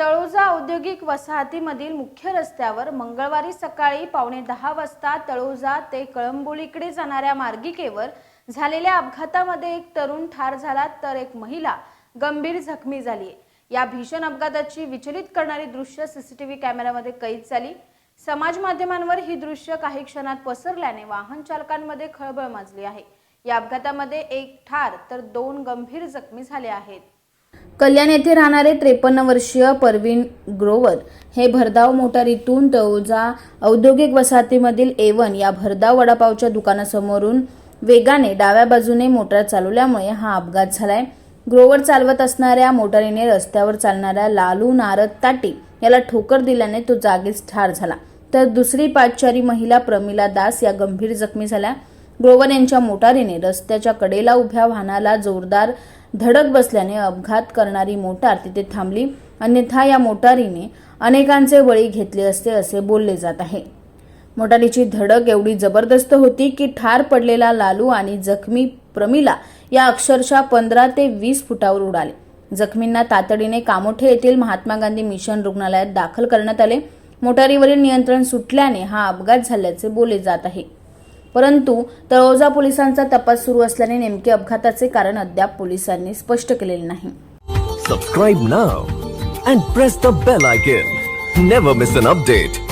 तळोजा औद्योगिक वसाहतीमधील मुख्य रस्त्यावर मंगळवारी सकाळी पावणे दहा वाजता तळोजा ते कळंबोलीकडे जाणाऱ्या मार्गिकेवर झालेल्या अपघातामध्ये एक तरुण ठार झाला तर एक महिला गंभीर जखमी झाली. या भीषण अपघाताची विचलित करणारी दृश्य सीसीटीव्ही कॅमेऱ्यामध्ये कैद झाली. समाज माध्यमांवर ही दृश्य काही क्षणात पसरल्याने वाहन चालकांमध्ये खळबळ माजली आहे. या अपघातामध्ये एक ठार तर दोन गंभीर जखमी झाले आहेत. कल्याण येथे राहणारे त्रेपन्न वर्षीय परवीन ग्रोवर हे भरधाव मोटारीतून तळोजा औद्योगिक वसाहतीमधील एवन या भरधाव वडापावच्या दुकानासमोरून वेगाने डाव्या बाजूने मोटार चालवल्यामुळे हा अपघात झालाय. ग्रोवर चालवत असणाऱ्या मोटारीने रस्त्यावर चालणाऱ्या लालू नारद ताटी याला ठोकर दिल्याने तो जागीच ठार झाला. तर दुसरी पादचारी महिला प्रमिला दास या गंभीर जखमी झाल्या. ग्रोवर यांच्या मोटारीने रस्त्याच्या कडेला उभ्या वाहनाला जोरदार धडक बसल्याने अपघात करणारी मोटार तिथे थांबली. अन्यथा या मोटारीने अनेकांचे बळी घेतले असते असे बोलले जात आहे. मोटारीची धडक एवढी जबरदस्त होती की ठार पडलेला लालू आणि जखमी प्रमिला या अक्षरशः पंधरा ते वीस फुटावर उडाले. जखमींना तातडीने कामोठे येथील महात्मा गांधी मिशन रुग्णालयात दाखल करण्यात आले. मोटारीवरील नियंत्रण सुटल्याने हा अपघात झाल्याचे बोलले जात आहे. परंतु तळोजा पोलिसांचा तपास सुरू असल्याने नेमके अपघाताचे कारण अद्याप पोलिसांनी स्पष्ट केलेले नाही. Subscribe now and press the bell icon never miss an update